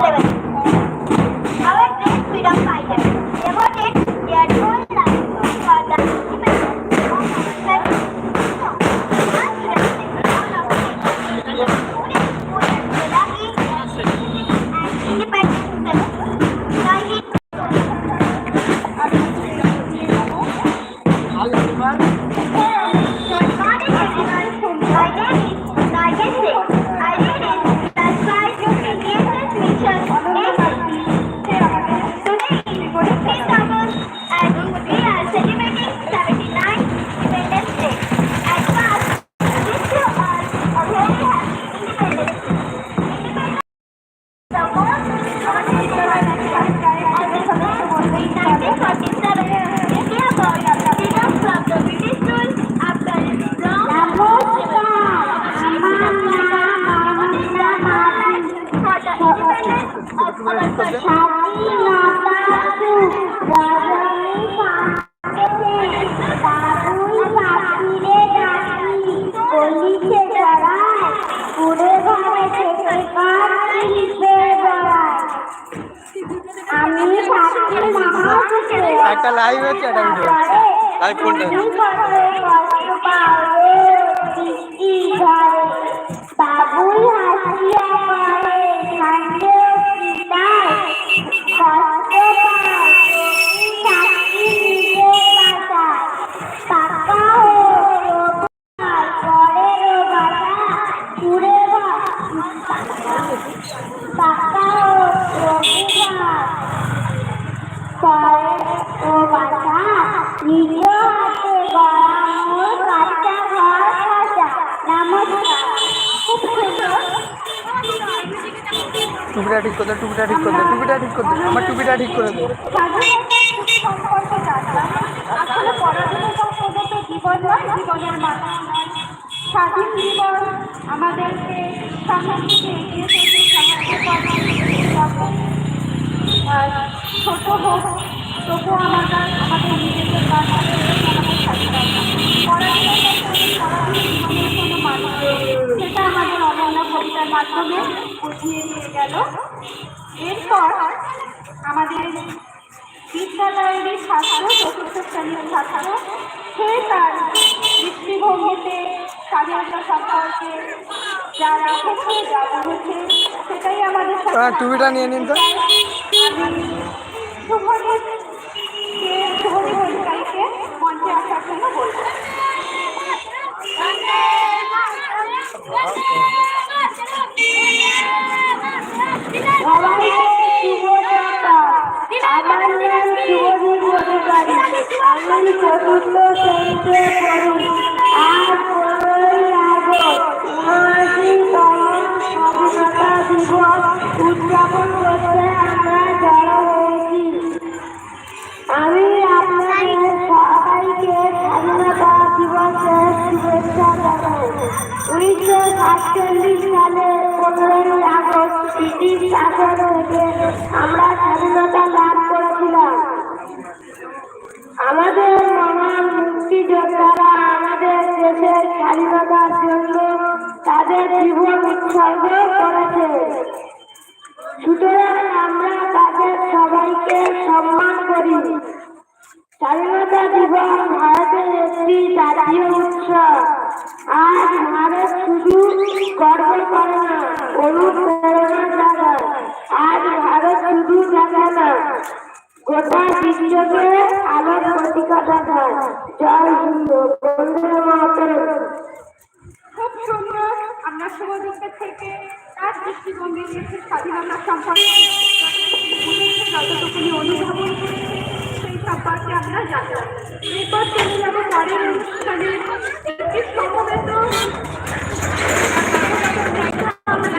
করো of our country. আমি একটা লাইভ হচ্ছে একটা ভিডিও লাইভ কোনটা বাবুই হাসিয়া ছুড়ে পাকা ও রঘুনাথ পরের ও বাধা নিজ হাতে গড়ানো কাঁচা ঘর সাজা। নমস্কার খুব টুপিটা ঠিক করে টুপিটা ঠিক করে টুপিটা ঠিক করে আমার টুপিটা ঠিক করে দে। সম্পর্কে জানলাম আসলে পড়াশোনা সম্পর্কে জীবন জীবনের মাধ্যম স্বাধীন জীবন আমাদেরকে সামনের ছোট হোক তবু আমাদের আমাদের নিজেদের সেটা আমাদের অনন্য কবিতার মাধ্যমে বুঝিয়ে দিয়ে গেল এরপর আমাদের বিদ্যালয়েরই ছাত্র চতুর্থ শ্রেণির ছাত্র সে তার দৃষ্টিভঙ্গিতে স্বাধীনতা সম্পর্কে যা রেখেছে যা বুঝেছে সেটাই আমাদের তোমার টুপিটা নিয়ে নিন তো। মঞ্চে আসার জন্য বলব আমার নাম অধিকারী আমি চতুর্থ শ্রেণীতে পড়ি সাতচল্লিশ সালে পনেরোই আগস্ট ব্রিটিশ শাসন থেকে আমরা স্বাধীনতা লাভ করেছিলাম। আমাদের মহান মুক্তিযোদ্ধারা আমাদের দেশের স্বাধীনতার জন্য তাদের জীবন উৎসর্গ করেছে। সুতরাং আমরা তাদের সবাইকে সম্মান করি। স্বাধীনতা দিবস ভারতের একটি জাতীয় উৎসব। আজ ভারত শুধু গর্ব করে না, অনুপ্রেরণা জাগায়। আজ ভারত শুধু জাগায় না, গোটা বিশ্বকে আলোর প্রতীকা দেখায় জয় হিন্দ, বন্দে মাতরম। খুব সুন্দর আমরা শুভদীপের থেকে তার দৃষ্টিভঙ্গি নিয়েছে স্বাধীনতা সম্পর্কে যতটুকুনি অনুধাবন করেছে। সম্পর্কে আমরা জানলাম এরপর চলে যাব পরের অনুষ্ঠানে একটি সমবেত আমরা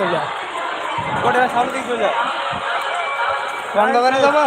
চলে যা। ওটা সামনে দিকে চলে যা। কোন দোকানে দেবো